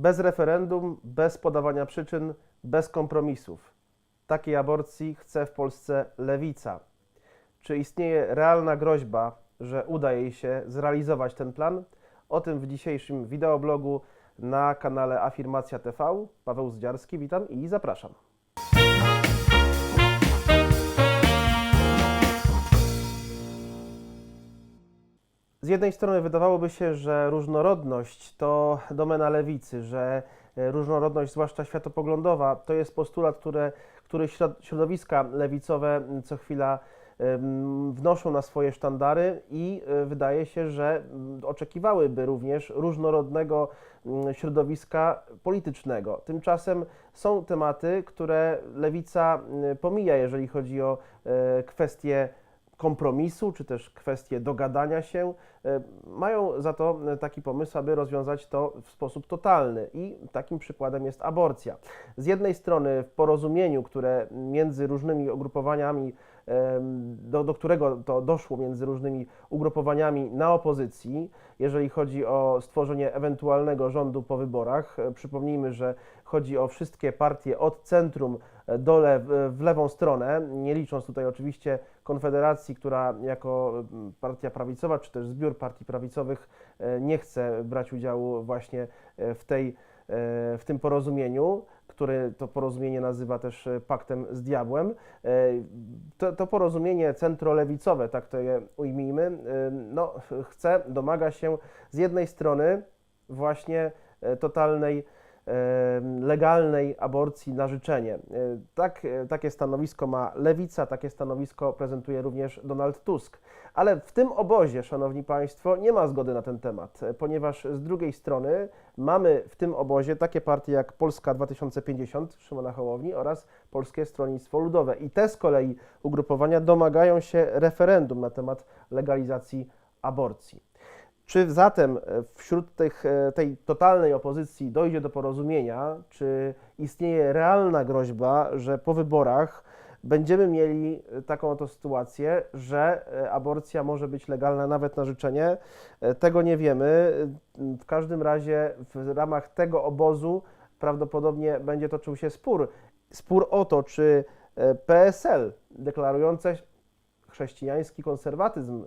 Bez referendum, bez podawania przyczyn, bez kompromisów. Takiej aborcji chce w Polsce lewica. Czy istnieje realna groźba, że uda jej się zrealizować ten plan? O tym w dzisiejszym wideoblogu na kanale Afirmacja TV. Paweł Zdziarski, witam i zapraszam. Jednej strony wydawałoby się, że różnorodność to domena lewicy, że e, różnorodność, zwłaszcza światopoglądowa, to jest postulat, który środ- środowiska lewicowe co chwila wnoszą na swoje sztandary i e, wydaje się, że m, oczekiwałyby również różnorodnego m, środowiska politycznego. Tymczasem są tematy, które lewica m, pomija, jeżeli chodzi o e, kwestie kompromisu, czy też kwestie dogadania się, e, mają za to e, taki pomysł, aby rozwiązać to w sposób totalny. I takim przykładem jest aborcja. Z jednej strony w porozumieniu, które między różnymi ugrupowaniami, do, do którego to doszło między różnymi ugrupowaniami na opozycji, jeżeli chodzi o stworzenie ewentualnego rządu po wyborach. E, Przypomnijmy, że chodzi o wszystkie partie od centrum e, do lew, w lewą stronę, nie licząc tutaj oczywiście Konfederacji, która jako partia prawicowa, czy też zbiór partii prawicowych e, nie chce brać udziału właśnie w, tej, w tym porozumieniu, które to porozumienie nazywa też e, paktem z diabłem. E, To, to porozumienie centrolewicowe, tak to je ujmijmy, e, no, chce, domaga się z jednej strony właśnie totalnej legalnej aborcji na życzenie. E, Tak, e, takie stanowisko ma lewica, takie stanowisko prezentuje również Donald Tusk. Ale w tym obozie, Szanowni Państwo, nie ma zgody na ten temat, e, ponieważ z drugiej strony mamy w tym obozie takie partie jak Polska 2050 Szymona Hołowni oraz Polskie Stronnictwo Ludowe. I te z kolei ugrupowania domagają się referendum na temat legalizacji aborcji. Czy zatem e, wśród tych, e, tej totalnej opozycji dojdzie do porozumienia? Czy istnieje realna groźba, że po wyborach będziemy mieli e, taką oto sytuację, że aborcja może być legalna nawet na życzenie? Tego nie wiemy. W każdym razie w ramach tego obozu prawdopodobnie będzie toczył się spór. Spór o to, czy PSL deklarujące chrześcijański konserwatyzm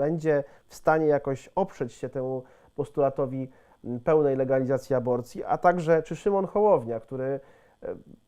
będzie w stanie jakoś oprzeć się temu postulatowi m, pełnej legalizacji aborcji, a także czy Szymon Hołownia, który e,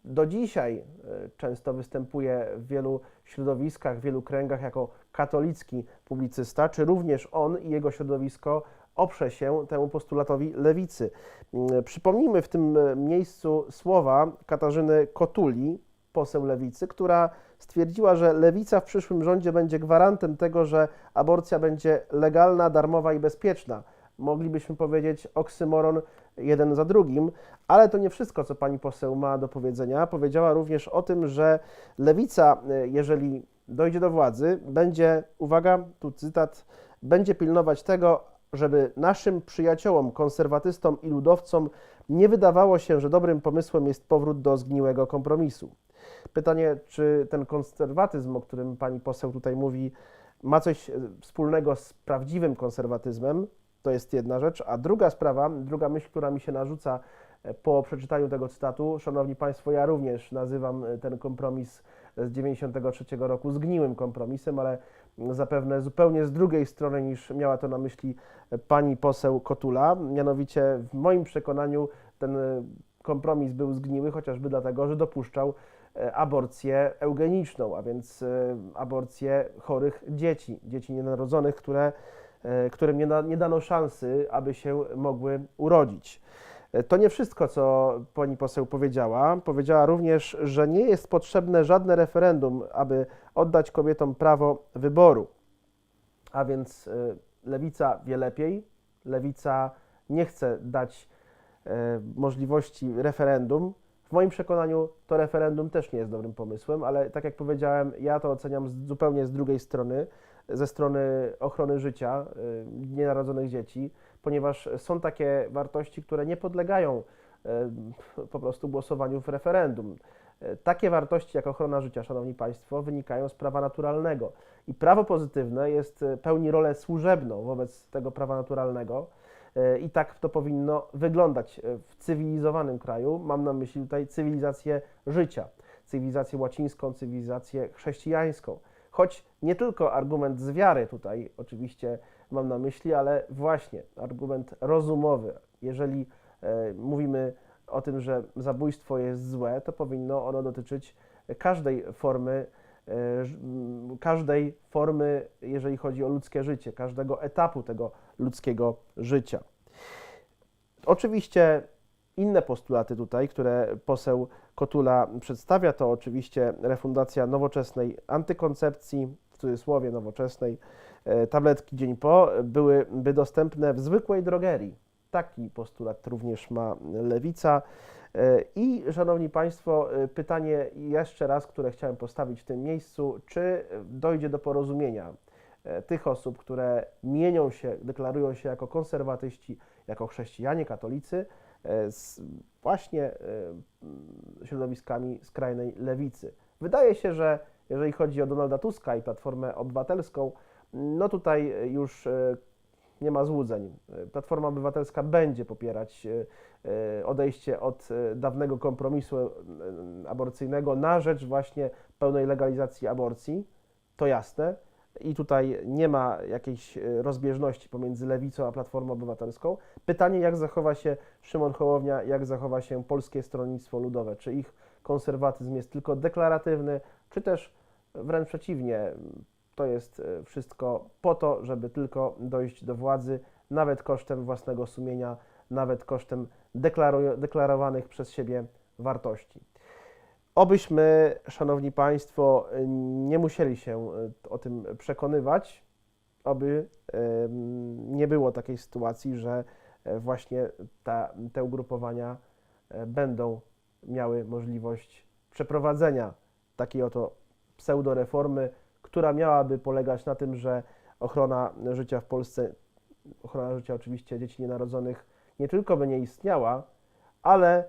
do dzisiaj e, często występuje w wielu środowiskach, w wielu kręgach jako katolicki publicysta, czy również on i jego środowisko oprze się temu postulatowi lewicy. Mm, Przypomnijmy w tym e, miejscu słowa Katarzyny Kotuli, poseł lewicy, która stwierdziła, że lewica w przyszłym rządzie będzie gwarantem tego, że aborcja będzie legalna, darmowa i bezpieczna. Moglibyśmy powiedzieć oksymoron jeden za drugim, ale to nie wszystko, co pani poseł ma do powiedzenia. Powiedziała również o tym, że lewica, e, jeżeli dojdzie do władzy, będzie, uwaga, tu cytat, będzie pilnować tego, żeby naszym przyjaciołom, konserwatystom i ludowcom nie wydawało się, że dobrym pomysłem jest powrót do zgniłego kompromisu. Pytanie, czy ten konserwatyzm, o którym pani poseł tutaj mówi, ma coś e, wspólnego z prawdziwym konserwatyzmem? To jest jedna rzecz. A druga sprawa, druga myśl, która mi się narzuca e, po przeczytaniu tego cytatu, Szanowni Państwo, ja również nazywam e, ten kompromis z 93 roku zgniłym kompromisem, ale zapewne zupełnie z drugiej strony niż miała to na myśli pani poseł Kotula. Mianowicie w moim przekonaniu ten kompromis był zgniły chociażby dlatego, że dopuszczał e, aborcję eugeniczną, a więc e, aborcję chorych dzieci, dzieci nienarodzonych, które, e, którym nie, da, nie dano szansy, aby się mogły urodzić. To nie wszystko, co pani poseł powiedziała. Powiedziała również, że nie jest potrzebne żadne referendum, aby oddać kobietom prawo wyboru. A więc lewica wie lepiej, lewica nie chce dać możliwości referendum. W moim przekonaniu to referendum też nie jest dobrym pomysłem, ale tak jak powiedziałem, ja to oceniam z, zupełnie z drugiej strony, ze strony ochrony życia y, nienarodzonych dzieci, ponieważ są takie wartości, które nie podlegają y, po prostu głosowaniu w referendum. Takie wartości jak ochrona życia, Szanowni Państwo, wynikają z prawa naturalnego. I prawo pozytywne jest, pełni rolę służebną wobec tego prawa naturalnego. E, I tak to powinno wyglądać e, w cywilizowanym kraju. Mam na myśli tutaj cywilizację życia, cywilizację łacińską, cywilizację chrześcijańską. Choć nie tylko argument z wiary tutaj oczywiście mam na myśli, ale właśnie argument rozumowy. Jeżeli e, mówimy o tym, że zabójstwo jest złe, to powinno ono dotyczyć każdej formy, każdej formy, jeżeli chodzi o ludzkie życie, każdego etapu tego ludzkiego życia. Oczywiście inne postulaty tutaj, które poseł Kotula przedstawia, to oczywiście refundacja nowoczesnej antykoncepcji, w cudzysłowie nowoczesnej, e, tabletki dzień po, byłyby dostępne w zwykłej drogerii. Taki postulat również ma lewica. E, I szanowni Państwo, e, pytanie jeszcze raz, które chciałem postawić w tym miejscu, czy dojdzie do porozumienia tych osób, które mienią się, deklarują się jako konserwatyści, jako chrześcijanie, katolicy, e, z właśnie e, środowiskami skrajnej lewicy. Wydaje się, że jeżeli chodzi o Donalda Tuska i Platformę Obywatelską, no tutaj już e, nie ma złudzeń. E, Platforma Obywatelska będzie popierać e, e, odejście od e, dawnego kompromisu e, aborcyjnego na rzecz właśnie pełnej legalizacji aborcji. To jasne. I tutaj nie ma jakiejś e, rozbieżności pomiędzy lewicą a Platformą Obywatelską. Pytanie, jak zachowa się Szymon Hołownia, jak zachowa się Polskie Stronnictwo Ludowe? Czy ich konserwatyzm jest tylko deklaratywny, czy też wręcz przeciwnie, to jest e, wszystko po to, żeby tylko dojść do władzy, nawet kosztem własnego sumienia, nawet kosztem deklarowanych przez siebie wartości. Obyśmy, Szanowni Państwo, nie musieli się e, o tym przekonywać, aby nie było takiej sytuacji, że e, właśnie ta, te ugrupowania e, będą miały możliwość przeprowadzenia takiej oto pseudoreformy, która miałaby polegać na tym, że ochrona życia w Polsce, ochrona życia oczywiście dzieci nienarodzonych nie tylko by nie istniała, ale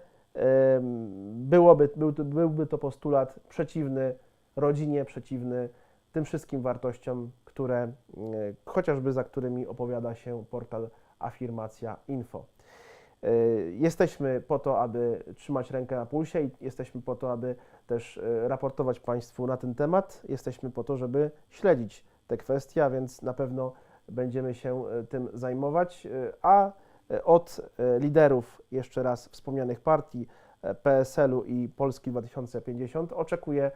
byłoby, byłby to postulat przeciwny rodzinie, przeciwny tym wszystkim wartościom, które chociażby za którymi opowiada się portal Afirmacja Info. E, Jesteśmy po to, aby trzymać rękę na pulsie i jesteśmy po to, aby też e, raportować Państwu na ten temat. Jesteśmy po to, żeby śledzić te kwestie, a więc na pewno będziemy się e, tym zajmować. A od e, liderów jeszcze raz wspomnianych partii e, PSL-u i Polski 2050 oczekuję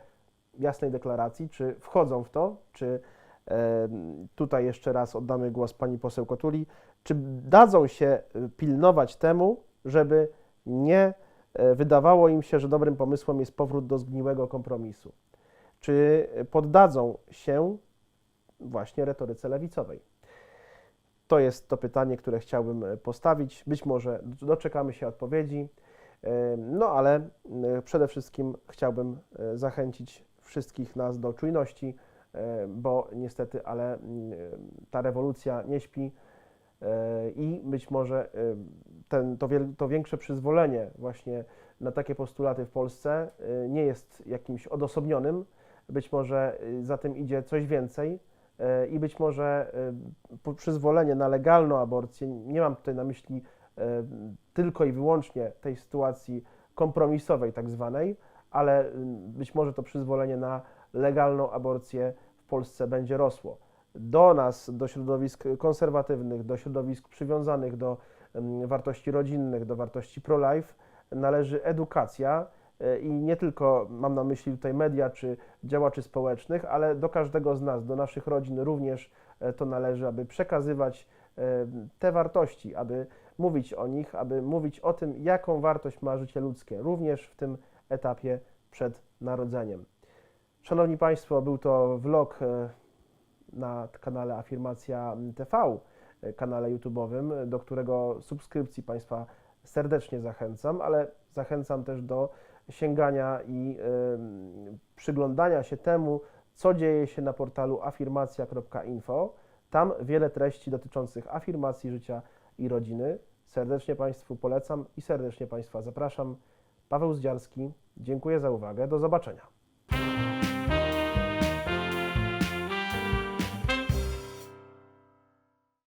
jasnej deklaracji, czy wchodzą w to, czy e, tutaj jeszcze raz oddamy głos pani poseł Kotuli, czy dadzą się e, pilnować temu, żeby nie e, wydawało im się, że dobrym pomysłem jest powrót do zgniłego kompromisu? Czy poddadzą się właśnie retoryce lewicowej? To jest to pytanie, które chciałbym e, postawić. Być może doczekamy się odpowiedzi. E, No ale e, przede wszystkim chciałbym zachęcić wszystkich nas do czujności, bo niestety, ale ta rewolucja nie śpi i być może ten, to, wiel- to większe przyzwolenie właśnie na takie postulaty w Polsce nie jest jakimś odosobnionym. Być może za tym idzie coś więcej i być może e, przyzwolenie na legalną aborcję, nie mam tutaj na myśli e, tylko i wyłącznie tej sytuacji kompromisowej tak zwanej, ale mm, być może to przyzwolenie na legalną aborcję w Polsce będzie rosło. Do nas, do środowisk konserwatywnych, do środowisk przywiązanych do em, wartości rodzinnych, do wartości pro-life należy edukacja e, i nie tylko mam na myśli tutaj media czy działaczy społecznych, ale do każdego z nas, do naszych rodzin również e, to należy, aby przekazywać e, te wartości, aby mówić o nich, aby mówić o tym, jaką wartość ma życie ludzkie, również w tym etapie przed narodzeniem. Szanowni Państwo, był to vlog e, na kanale Afirmacja TV, e, kanale YouTube'owym, do którego subskrypcji Państwa serdecznie zachęcam, ale zachęcam też do sięgania i przyglądania się temu, co dzieje się na portalu afirmacja.info. Tam wiele treści dotyczących afirmacji życia i rodziny. Serdecznie Państwu polecam i serdecznie Państwa zapraszam. Paweł Zdziarski, dziękuję za uwagę. Do zobaczenia.